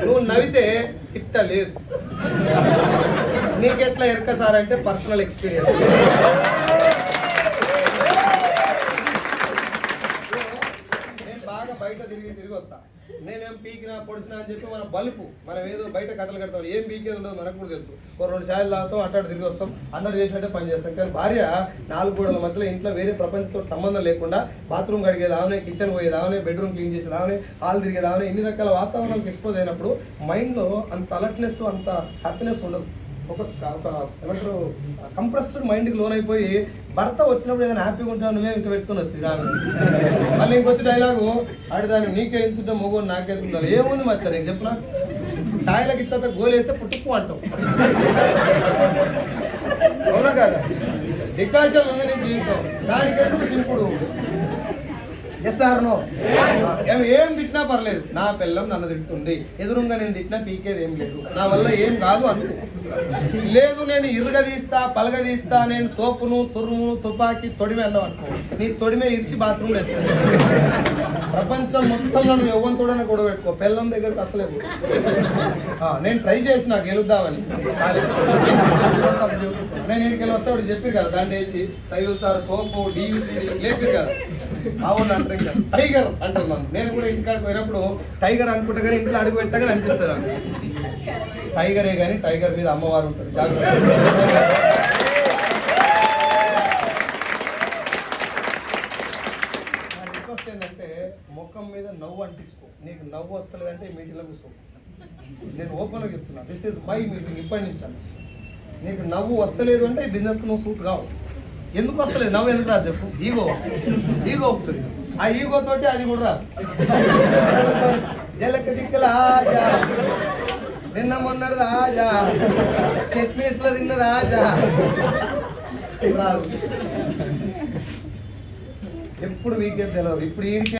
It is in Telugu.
నువ్వు నవ్వితే తిట్ట లేదు నీకెట్లా ఎరక సార్ అంటే పర్సనల్ ఎక్స్పీరియన్స్ నేను బాగా బయట తిరిగి తిరిగి వస్తా. నేనేం పీకినా పొడిచినా అని చెప్పి మన బలుపు మనం ఏదో బయట కట్టలు కడతాం. ఏం పీకేది ఉండదు మనకు కూడా తెలుసు. ఓ రెండు సార్లు తాగుతాం అట్టాడు తిరిగి వస్తాం. అందరు చేసినట్టే పని చేస్తాం. కానీ భార్య నాలుగు గోడల మధ్యలో ఇంట్లో వేరే ప్రపంచంతో సంబంధం లేకుండా బాత్రూమ్ కడిగేది ఆమె కిచెన్ పోయేది ఆమె బెడ్రూమ్ క్లీన్ చేసేది ఆమె హాల్ తిరిగేది ఆమె ఇన్ని రకాల వాతావరణానికి ఎక్స్పోజ్ అయినప్పుడు మైండ్లో అంత అలర్ట్నెస్ అంత హ్యాపీనెస్ ఉండదు. ఒక ఒక ఏమంటారు కంప్రెస్డ్ మైండ్కి లోన్ అయిపోయి భర్త వచ్చినప్పుడు ఏదైనా హ్యాపీగా ఉంటాను నువ్వే ఇంకా పెట్టుకుని వచ్చి మళ్ళీ ఇంకొచ్చి డైలాగు ఆడిదాన్ని నీకే ఎంతుంటే మొగోడు నాకే ఎంతుంటారు ఏముంది మచ్చా నేను చెప్పిన సాయిలకి ఇత్త గోలేస్తే పుట్టుకు అంటావు అవునా కదా? డికాషన్ ఉంది నీ జీవితం దానికెందుకు సింపుడు? ఎస్ఆర్నో ఏం తిట్టినా పర్లేదు. నా పిల్లం నన్ను తిడుతుంది. ఎదురుగా నేను తిట్టినా పీకేది ఏం లేదు. నా వల్ల ఏం కాదు అనుకో లేదు నేను ఇరుగ తీస్తా పలగ తీస్తా నేను తోపును తురుము తుపాకి తొడిమే అన్నావు అనుకో. నీ తొడిమే ఇరిచి బాత్రూమ్ వేస్తాను. ప్రపంచం మొత్తంలో నువ్వు ఎవ్వంతోడనే కూడా పెట్టుకో. పిల్లం దగ్గరకు అసలేదు నేను ట్రై చేసిన గెలుద్దామని. నేను ఇంటికి వస్తే చెప్పి కదా దాన్ని వేసి సైదు సార్ తోపు డియూసీ లేపి కదా. అవును అంటారు టైగర్ అంటున్నాను. నేను కూడా ఇంటికాడికి పోయినప్పుడు టైగర్ అనుకుంటా కానీ ఇంట్లో అడుగు పెట్టగానే అనిపిస్తారు టైగరే కానీ టైగర్ మీద అమ్మవారు ఉంటారు. జాగ్రత్త. ఏంటంటే ముఖం మీద నవ్వు అంటించుకో. నీకు నవ్వు వస్తలేదంటే ఈ మీటింగ్లో కూర్చో. నేను ఓపెన్గా చెప్తున్నా. దిస్ ఇస్ మై మీటింగ్ ఇప్పటి నుంచి. నీకు నవ్వు వస్తలేదు అంటే బిజినెస్కి నువ్వు సూట్ కావు. ఎందుకు వస్తలేదు? నవ్వు ఎందుకు రాదు చెప్పు? ఈగో ఈగో వస్తుంది ఆ ఈగో తోటి అది కూడా రాదు. జలక దిక్కల ఆజా నిన్న మొన్న రాజా. చట్నీస్లో తిన్న రాజా. రాదు. ఎప్పుడు వీకెండ్ తెలియదు ఇప్పుడు ఈ